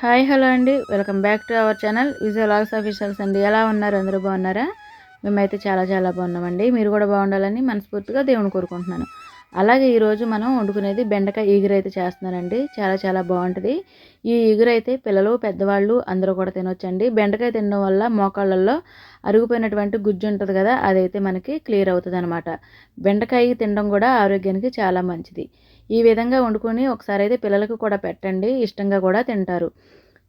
Hi hello అండి. Welcome back to our channel. Visual ఆల్స్ officials అండి. ఎలా ఉన్నారు? అందరూ బాగున్నారా? మేమైతే చాలా చాలా బాగున్నామండి. మీరు కూడా బాగుండాలని మనస్ఫూర్తిగా దేవుని కోరుకుంటున్నాను. అలాగే ఈరోజు మనం వండుకునేది బెండకాయ ఈగురు అయితే చేస్తున్నానండి చాలా చాలా బాగుంటుంది. ఈ ఈగురు అయితే పిల్లలు పెద్దవాళ్ళు అందరూ కూడా తినొచ్చండి. బెండకాయ తినడం వల్ల మోకాళ్ళల్లో అరిగిపోయినటువంటి గుజ్జు ఉంటుంది కదా అదైతే మనకి క్లియర్ అవుతుంది అనమాట బెండకాయ తినడం కూడా ఆరోగ్యానికి చాలా మంచిది. ఈ విధంగా వండుకొని ఒకసారి అయితే పిల్లలకు కూడా పెట్టండి. ఇష్టంగా కూడా తింటారు.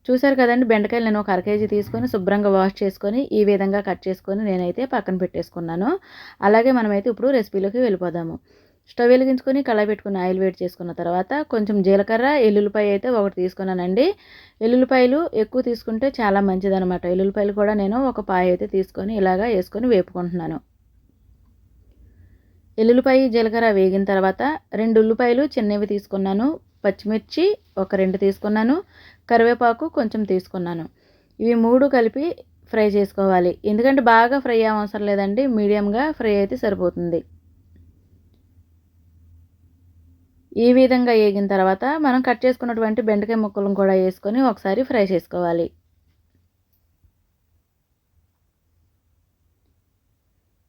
చూశారు కదండి బెండకాయలు నేను ఒక అర కేజీ తీసుకొని శుభ్రంగా వాష్ చేసుకొని ఈ విధంగా కట్ చేసుకొని నేనైతే పక్కన పెట్టేసుకున్నాను. అలాగే మనమైతే ఇప్పుడు రెసిపీలోకి వెళ్ళిపోదాము. స్టవ్ వెలిగించుకొని కళాయి పెట్టుకుని ఆయిల్ వేడి చేసుకున్న తర్వాత కొంచెం జీలకర్ర ఎల్లుల్లిపాయ అయితే ఒకటి తీసుకున్నానండి. ఎల్లుల్లిపాయలు ఎక్కువ తీసుకుంటే చాలా మంచిదనమాట ఎల్లుల్లిపాయలు కూడా నేను ఒక పాయ అయితే తీసుకొని ఇలాగా వేసుకొని వేపుకుంటున్నాను. ఎల్లుల్లిపాయ జీలకర్ర వేగిన తర్వాత రెండు ఉల్లిపాయలు చిన్నవి తీసుకున్నాను. పచ్చిమిర్చి ఒక రెండు తీసుకున్నాను. కరివేపాకు కొంచెం తీసుకున్నాను. ఇవి మూడు కలిపి ఫ్రై చేసుకోవాలి. ఎందుకంటే బాగా ఫ్రై అవసరం లేదండి. మీడియంగా ఫ్రై అయితే సరిపోతుంది. ఈ విధంగా వేగిన తర్వాత మనం కట్ చేసుకున్నటువంటి బెండకాయ ముక్కలను కూడా వేసుకొని ఒకసారి ఫ్రై చేసుకోవాలి.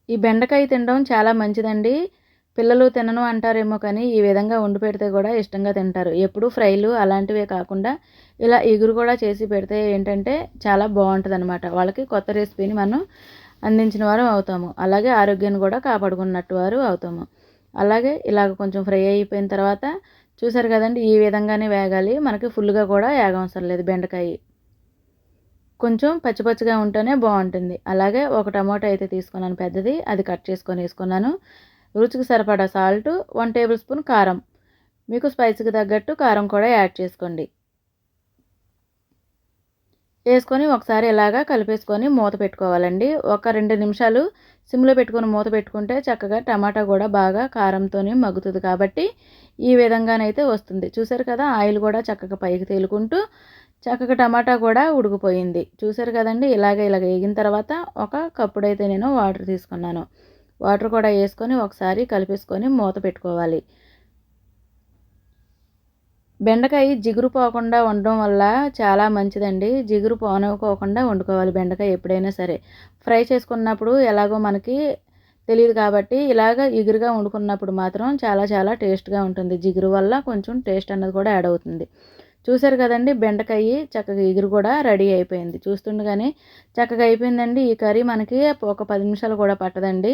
ఈ బెండకాయ తినడం చాలా మంచిదండి. పిల్లలు తినను అంటారేమో కానీ ఈ విధంగా వండి పెడితే కూడా ఇష్టంగా తింటారు. ఎప్పుడు ఫ్రైలు అలాంటివే కాకుండా ఇలా ఎగురు కూడా చేసి పెడితే ఏంటంటే చాలా బాగుంటుంది అనమాట వాళ్ళకి కొత్త రెసిపీని మనం అందించిన వారు అవుతాము. అలాగే ఆరోగ్యాన్ని కూడా కాపాడుకున్నట్టు వారు అవుతాము. అలాగే ఇలాగ కొంచెం ఫ్రై అయిపోయిన తర్వాత చూసారు కదండి ఈ విధంగానే వేగాలి. మనకి ఫుల్గా కూడా వేగవసరం లేదు బెండకాయ. కొంచెం పచ్చిపచ్చిగా ఉంటేనే బాగుంటుంది. అలాగే ఒక టమాటో అయితే తీసుకున్నాను పెద్దది అది కట్ చేసుకొని వేసుకున్నాను. రుచికి సరిపడా సాల్ట్ వన్ టేబుల్ స్పూన్ కారం. మీకు స్పైసీకి తగ్గట్టు కారం కూడా యాడ్ చేసుకోండి. వేసుకొని ఒకసారి ఇలాగా కలిపేసుకొని మూత పెట్టుకోవాలండి. ఒక రెండు నిమిషాలు సిమ్లో పెట్టుకొని మూత పెట్టుకుంటే చక్కగా టమాటా కూడా బాగా కారంతో మగ్గుతుంది కాబట్టి ఈ విధంగానైతే వస్తుంది. చూసారు కదా ఆయిల్ కూడా చక్కగా పైకి తేలుకుంటూ చక్కగా టమాటా కూడా ఉడికిపోయింది. చూసారు కదండి ఇలాగ ఇలాగ వేగిన తర్వాత ఒక కప్పుడైతే నేను వాటర్ తీసుకున్నాను. వాటర్ కూడా వేసుకొని ఒకసారి కలిపేసుకొని మూత పెట్టుకోవాలి. బెండకాయ జిగురు పోకుండా ఉండడం వల్ల చాలా మంచిదండి. జిగురు పోనవ్వుకోకుండా వండుకోవాలి బెండకాయ ఎప్పుడైనా సరే. ఫ్రై చేసుకున్నప్పుడు ఎలాగో మనకి తెలియదు కాబట్టి ఇలాగ ఎగురుగా వండుకున్నప్పుడు మాత్రం చాలా చాలా టేస్ట్గా ఉంటుంది. జిగురు వల్ల కొంచెం టేస్ట్ అన్నది కూడా యాడ్ అవుతుంది. చూసారు కదండి బెండకాయ చక్కగా ఎగురు కూడా రెడీ అయిపోయింది. చూస్తుండగానే చక్కగా అయిపోయిందండి. ఈ కర్రీ మనకి ఒక పది నిమిషాలు కూడా పట్టదండి.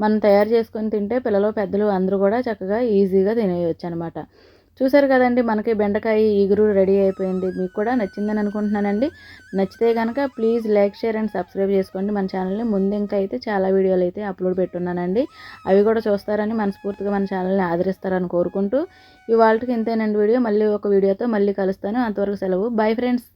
మనం తయారు చేసుకొని తింటే పిల్లలు పెద్దలు అందరూ కూడా చక్కగా ఈజీగా తినేయచ్చు అనమాట చూసారు కదండి మనకి బెండకాయ ఈగురు రెడీ అయిపోయింది. మీకు కూడా నచ్చిందని అనుకుంటున్నానండి. నచ్చితే కనుక please like share and subscribe చేసుకోండి. మన ఛానల్ని ముందు ఇంకా అయితే చాలా వీడియోలు అయితే అప్లోడ్ పెట్టున్నానండి. అవి కూడా చూస్తారని మనస్ఫూర్తిగా మన ఛానల్ని ఆదరిస్తారని కోరుకుంటూ. ఇవాళకి ఇంతేనండి వీడియో. మళ్ళీ ఒక వీడియోతో మళ్ళీ కలుస్తాను. అంతవరకు సెలవు. Bye friends.